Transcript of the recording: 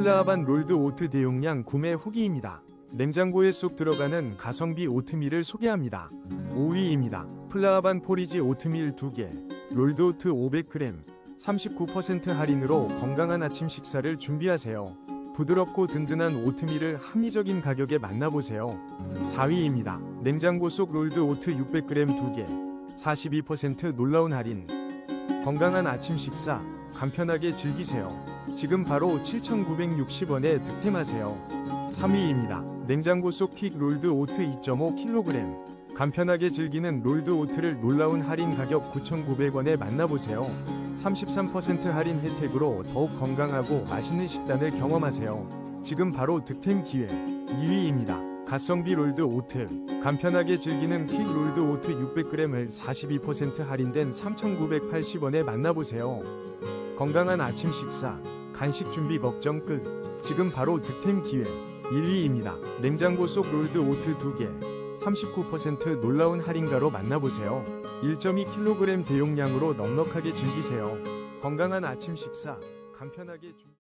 플라하반 롤드 오트 대용량 구매 후기입니다. 냉장고에 쏙 들어가는 가성비 오트밀을 소개합니다. 5위입니다. 플라하반 포리지 오트밀 2개, 롤드 오트 500g, 39% 할인으로 건강한 아침 식사를 준비하세요. 부드럽고 든든한 오트밀을 합리적인 가격에 만나보세요. 4위입니다. 냉장고 속 롤드 오트 600g 2개, 42% 놀라운 할인. 건강한 아침 식사, 간편하게 즐기세요. 지금 바로 7,960원에 득템하세요. 3위입니다. 냉장고 속픽 롤드 오트 2.5kg. 간편하게 즐기는 롤드 오트를 놀라운 할인 가격 9,900원에 만나보세요. 33% 할인 혜택으로 더욱 건강하고 맛있는 식단을 경험하세요. 지금 바로 득템 기회. 2위입니다. 가성비 롤드 오트. 간편하게 즐기는 퀵 롤드 오트 600g을 42% 할인된 3,980원에 만나보세요. 건강한 아침 식사, 간식 준비 걱정 끝. 지금 바로 득템 기회. 1위입니다. 냉장고 속 롤드 오트 2개. 39% 놀라운 할인가로 만나보세요. 1.2kg 대용량으로 넉넉하게 즐기세요. 건강한 아침 식사, 간편하게 준비